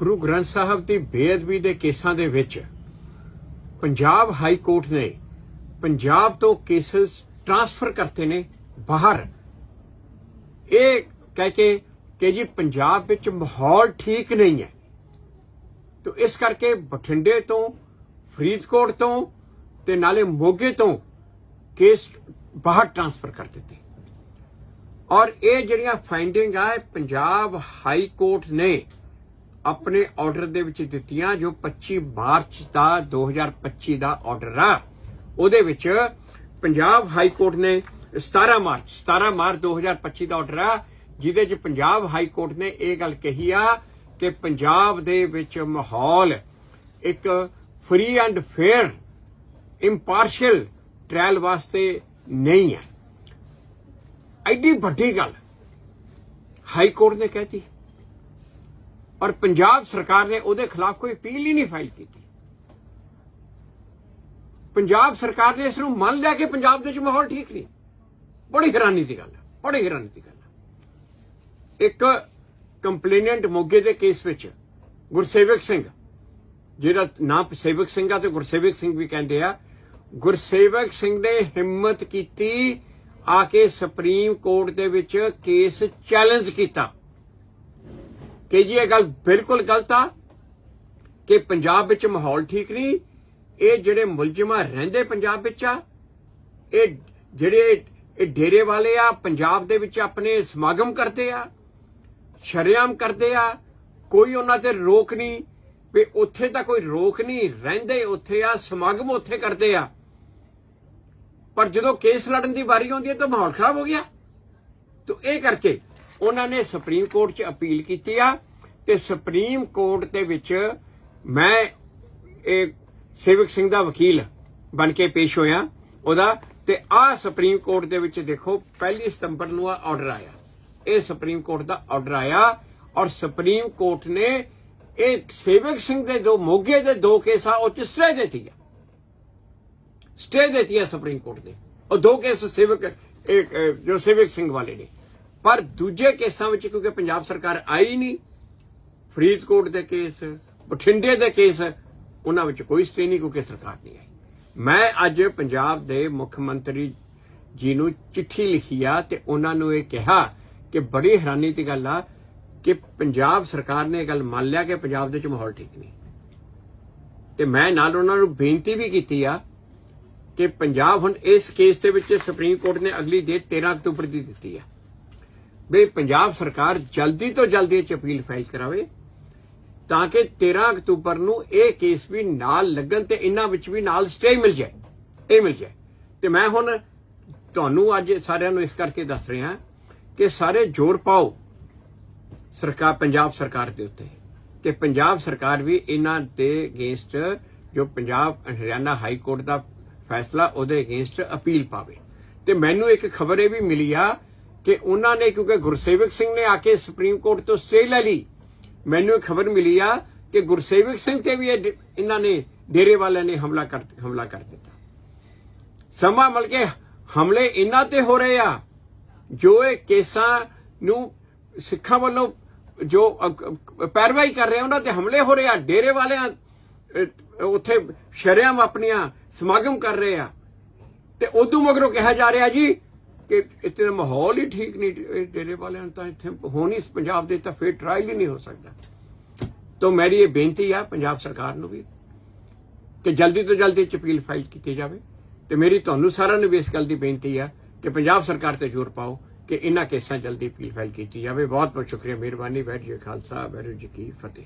ਗੁਰੂ ਗ੍ਰੰਥ ਸਾਹਿਬ ਦੀ ਬੇਅਦਬੀ ਦੇ ਕੇਸਾਂ ਦੇ ਵਿੱਚ ਪੰਜਾਬ ਹਾਈ ਕੋਰਟ ਨੇ ਪੰਜਾਬ ਤੋਂ ਕੇਸਸ ਟ੍ਰਾਂਸਫਰ ਕਰਤੇ ਨੇ ਬਾਹਰ। ਇਹ ਕਹਿ ਕੇ ਕਿ ਜੀ ਪੰਜਾਬ ਵਿੱਚ ਮਾਹੌਲ ਠੀਕ ਨਹੀਂ ਹੈ। ਤੋ ਇਸ ਕਰਕੇ ਬਠਿੰਡੇ ਤੋਂ, ਫਰੀਦਕੋਟ ਤੋਂ ਤੇ ਨਾਲੇ ਮੋਗੇ ਤੋਂ ਕੇਸ ਬਾਹਰ ਟ੍ਰਾਂਸਫਰ ਕਰ ਦਿੱਤੇ। ਔਰ ਇਹ ਜਿਹੜੀਆਂ ਫਾਈਂਡਿੰਗ ਆ ਪੰਜਾਬ ਹਾਈ ਕੋਰਟ ਨੇ ਆਪਣੇ ਆਰਡਰ ਦੇ ਵਿੱਚ ਦਿੱਤੀਆਂ ਜੋ 25 ਮਾਰਚ ਦਾ 2025 ਦਾ ਆਰਡਰ ਆ। ਉਹਦੇ ਵਿੱਚ ਪੰਜਾਬ ਹਾਈ ਕੋਰਟ ਨੇ 17 ਮਾਰਚ 17 ਮਾਰਚ 2025 ਦਾ ਆਰਡਰ ਆ, ਜਿਹਦੇ 'ਚ ਪੰਜਾਬ ਹਾਈ ਕੋਰਟ ਨੇ ਇਹ ਗੱਲ ਕਹੀ ਆ ਕਿ ਪੰਜਾਬ ਦੇ ਵਿੱਚ ਮਾਹੌਲ ਇੱਕ free and fair impartial trial ਵਾਸਤੇ ਨਹੀਂ ਹੈ। ਐਡੀ ਵੱਡੀ ਗੱਲ ਹਾਈ ਕੋਰਟ ਨੇ ਕਹਿਤੀ। ਔਰ ਪੰਜਾਬ ਸਰਕਾਰ ਨੇ ਉਹਦੇ ਖਿਲਾਫ ਕੋਈ ਅਪੀਲ ਹੀ ਨਹੀਂ ਫਾਈਲ ਕੀਤੀ। ਪੰਜਾਬ ਸਰਕਾਰ ਨੇ ਇਸ ਨੂੰ ਮੰਨ ਲਿਆ ਕਿ ਪੰਜਾਬ ਦੇ ਵਿੱਚ ਮਾਹੌਲ ਠੀਕ ਨਹੀਂ। ਬੜੀ ਹੈਰਾਨੀ ਦੀ ਗੱਲ ਹੈ, ਬੜੀ ਹੈਰਾਨੀ ਦੀ ਗੱਲ ਹੈ। ਇੱਕ ਕੰਪਲੇਨੈਂਟ ਮੋਗੇ ਦੇ ਕੇਸ ਵਿੱਚ ਗੁਰਸੇਵਕ ਸਿੰਘ ਜਿਹੜਾ ਨਾਂ ਸੇਵਕ ਸਿੰਘ ਆ ਤੇ ਗੁਰਸੇਵਕ ਸਿੰਘ ਵੀ ਕਹਿੰਦੇ ਆ, ਗੁਰਸੇਵਕ ਸਿੰਘ ਨੇ ਹਿੰਮਤ ਕੀਤੀ ਆ ਕੇ ਸੁਪਰੀਮ ਕੋਰਟ ਦੇ ਵਿੱਚ ਕੇਸ ਚੈਲੰਜ ਕੀਤਾ। ਕਿ ਜੀ ਇਹ ਗੱਲ ਬਿਲਕੁਲ ਗਲਤ ਆ ਕਿ ਪੰਜਾਬ ਵਿੱਚ ਮਾਹੌਲ ਠੀਕ ਨਹੀਂ, ਇਹ ਜਿਹੜੇ ਮੁਲਜ਼ਮਾਂ ਰਹਿੰਦੇ ਪੰਜਾਬ ਵਿੱਚ ਆ, ਇਹ ਜਿਹੜੇ ਇਹ ਡੇਰੇ ਵਾਲੇ ਆ, ਪੰਜਾਬ ਦੇ ਵਿੱਚ ਆਪਣੇ ਸਮਾਗਮ ਕਰਦੇ ਆ, ਸ਼ਰਿਆਮ ਕਰਦੇ ਆ, ਕੋਈ ਉਹਨਾਂ ਤੇ ਰੋਕ ਨਹੀਂ ਵੀ ਉੱਥੇ ਤਾਂ ਕੋਈ ਰੋਕ ਨਹੀਂ, ਰਹਿੰਦੇ ਉੱਥੇ ਆ, ਸਮਾਗਮ ਉੱਥੇ ਕਰਦੇ ਆ। ਪਰ ਜਦੋਂ ਕੇਸ ਲੜਨ ਦੀ ਵਾਰੀ ਆਉਂਦੀ ਹੈ ਤਾਂ ਮਾਹੌਲ ਖਰਾਬ ਹੋ ਗਿਆ। ਤਾਂ ਇਹ ਕਰਕੇ ਉਹਨਾਂ ਨੇ ਸੁਪਰੀਮ ਕੋਰਟ 'ਚ ਅਪੀਲ ਕੀਤੀ ਆ ਤੇ ਸੁਪਰੀਮ ਕੋਰਟ ਦੇ ਵਿੱਚ ਮੈਂ ਇਹ ਸੇਵਕ ਸਿੰਘ ਦਾ ਵਕੀਲ ਬਣ ਕੇ ਪੇਸ਼ ਹੋਇਆ ਉਹਦਾ ਤੇ ਆ ਸੁਪਰੀਮ ਕੋਰਟ ਦੇ ਵਿੱਚ ਦੇਖੋ ਪਹਿਲੀ ਸਤੰਬਰ ਨੂੰ ਆ ਆਰਡਰ ਆਇਆ। ਇਹ ਸੁਪਰੀਮ ਕੋਰਟ ਦਾ ਆਰਡਰ ਆਇਆ ਔਰ ਸੁਪਰੀਮ ਕੋਰਟ ਨੇ ਇਹ ਸੇਵਕ ਸਿੰਘ ਦੇ ਦੋ ਮੋਗੇ ਦੇ ਦੋ ਕੇਸ ਆ ਉਹ ਚ ਸਟੇ ਦਿੱਤੀ ਆ। ਸਟੇ ਦਿੱਤੀ ਹੈ ਸੁਪਰੀਮ ਕੋਰਟ ਨੇ। ਉਹ ਦੋ ਕੇਸ ਸੇਵਕ ਜੋ ਸੇਵਕ ਸਿੰਘ ਵਾਲੇ ਨੇ। ਪਰ ਦੂਜੇ ਕੇਸਾਂ ਵਿੱਚ ਕਿਉਂਕਿ ਪੰਜਾਬ ਸਰਕਾਰ ਆਈ ਨਹੀਂ, ਫਰੀਦਕੋਟ ਦੇ ਕੇਸ, ਬਠਿੰਡੇ ਦੇ ਕੇਸ, ਉਹਨਾਂ ਵਿੱਚ ਕੋਈ ਸਟੇ ਨਹੀਂ ਕਿਉਂਕਿ ਸਰਕਾਰ ਨਹੀਂ ਆਈ। ਮੈਂ ਅੱਜ ਪੰਜਾਬ ਦੇ ਮੁੱਖ ਮੰਤਰੀ ਜੀ ਨੂੰ ਚਿੱਠੀ ਲਿਖੀ ਆ ਤੇ ਉਹਨਾਂ ਨੂੰ ਇਹ ਕਿਹਾ ਕਿ ਬੜੀ ਹੈਰਾਨੀ ਦੀ ਗੱਲ ਆ ਕਿ ਪੰਜਾਬ ਸਰਕਾਰ ਨੇ ਇਹ ਗੱਲ ਮੰਨ ਲਿਆ ਕਿ ਪੰਜਾਬ ਦੇ ਵਿੱਚ ਮਾਹੌਲ ਠੀਕ ਨਹੀਂ। ਤੇ ਮੈਂ ਨਾਲ ਉਹਨਾਂ ਨੂੰ ਬੇਨਤੀ ਵੀ ਕੀਤੀ ਆ ਕਿ ਪੰਜਾਬ ਹੁਣ ਇਸ ਕੇਸ ਦੇ ਵਿੱਚ ਸੁਪਰੀਮ ਕੋਰਟ ਨੇ ਅਗਲੀ ਡੇਟ 13 ਅਕਤੂਬਰ ਦੀ ਦਿੱਤੀ ਆ। ਵੀ ਪੰਜਾਬ ਸਰਕਾਰ ਜਲਦੀ ਤੋਂ ਜਲਦੀ ਇਹ 'ਚ ਅਪੀਲ ਫਾਈਲ ਕਰਾਵੇ, ਤਾਂ ਕਿ 13 ਅਕਤੂਬਰ ਨੂੰ ਇਹ ਕੇਸ ਵੀ ਨਾਲ ਲੱਗਣ ਤੇ ਇਹਨਾਂ ਵਿੱਚ ਵੀ ਨਾਲ ਸਟੇ ਮਿਲ ਜਾਏ, ਇਹ ਮਿਲ ਜਾਏ। ਤੇ ਮੈਂ ਹੁਣ ਤੁਹਾਨੂੰ ਅੱਜ ਸਾਰਿਆਂ ਨੂੰ ਇਸ ਕਰਕੇ ਦੱਸ ਰਿਹਾ ਕਿ ਸਾਰੇ ਜ਼ੋਰ ਪਾਓ ਸਰਕਾਰ, ਪੰਜਾਬ ਸਰਕਾਰ ਦੇ ਉੱਤੇ, ਕਿ ਪੰਜਾਬ ਸਰਕਾਰ ਵੀ ਇਹਨਾਂ ਦੇ ਅਗੇਂਸਟ ਜੋ ਪੰਜਾਬ ਹਰਿਆਣਾ ਹਾਈ ਕੋਰਟ ਦਾ ਫੈਸਲਾ ਉਹਦੇ ਅਗੇਂਸਟ ਅਪੀਲ ਪਾਵੇ। ਤੇ ਮੈਨੂੰ ਇੱਕ ਖਬਰ ਇਹ ਵੀ ਮਿਲੀ ਆ ਕਿ ਉਹਨਾਂ ਨੇ, ਕਿਉਂਕਿ ਗੁਰਸੇਵਕ ਸਿੰਘ ਨੇ ਆ ਕੇ ਸੁਪਰੀਮ ਕੋਰਟ ਤੋਂ ਸਟੇ ਲੈ ਲਈ। ਮੈਨੂੰ ਇੱਕ ਖਬਰ ਮਿਲੀ ਆ ਕਿ ਗੁਰਸੇਵਕ ਸਿੰਘ ਤੇ ਵੀ ਇਹਨਾਂ ਨੇ, ਡੇਰੇ ਵਾਲਿਆਂ ਨੇ ਹਮਲਾ ਕਰ ਹਮਲਾ ਕਰ ਦਿੱਤਾ। ਸਮਾਂ ਮਿਲ ਕੇ ਹਮਲੇ ਇਹਨਾਂ ਤੇ ਹੋ ਰਹੇ ਆ। ਜੋ ਇਹ ਕੇਸਾਂ ਨੂੰ ਸਿੱਖਾਂ ਵੱਲੋਂ ਜੋ ਪੈਰਵਾਈ ਕਰ ਰਹੇ ਉਹਨਾਂ ਤੇ ਹਮਲੇ ਹੋ ਰਹੇ ਆ। ਡੇਰੇ ਵਾਲਿਆਂ ਉੱਥੇ ਸ਼ਰਿਆਮ ਆਪਣੀਆਂ ਸਮਾਗਮ ਕਰ ਰਹੇ ਆ। ਤੇ ਉਦੋਂ ਮਗਰੋਂ ਕਿਹਾ ਜਾ ਰਿਹਾ ਜੀ ਕਿ ਇੱਥੇ ਦਾ ਮਾਹੌਲ ਹੀ ਠੀਕ ਨਹੀਂ ਡੇਰੇ ਵਾਲਿਆਂ ਨੂੰ ਤਾਂ ਇੱਥੇ ਹੋਣੀ ਪੰਜਾਬ ਦੇ ਤਾਂ ਫੇਰ ਟ੍ਰਾਇਲ ਹੀ ਨਹੀਂ ਹੋ ਸਕਦਾ। ਤੋਂ ਮੇਰੀ ਇਹ ਬੇਨਤੀ ਆ ਪੰਜਾਬ ਸਰਕਾਰ ਨੂੰ ਵੀ ਕਿ ਜਲਦੀ ਤੋਂ ਜਲਦੀ ਚ ਅਪੀਲ ਫਾਈਲ ਕੀਤੀ ਜਾਵੇ ਤੇ ਮੇਰੀ ਤੁਹਾਨੂੰ ਸਾਰਿਆਂ ਨੂੰ ਵੀ ਇਸ ਗੱਲ ਦੀ ਬੇਨਤੀ ਆ ਕਿ ਪੰਜਾਬ ਸਰਕਾਰ ਤੇ ਜ਼ੋਰ ਪਾਓ ਕਿ ਇਹਨਾਂ ਕੇਸਾਂ ਜਲਦੀ ਅਪੀਲ ਫਾਈਲ ਕੀਤੀ ਜਾਵੇ। ਬਹੁਤ ਬਹੁਤ ਸ਼ੁਕਰੀਆ, ਮਿਹਰਬਾਨੀ, ਵਾਹਿਗੁਰੂ ਜੀ ਖਾਲਸਾ, ਵਾਹਿਗੁਰੂ ਜੀ ਕੀ ਫਤਿਹ।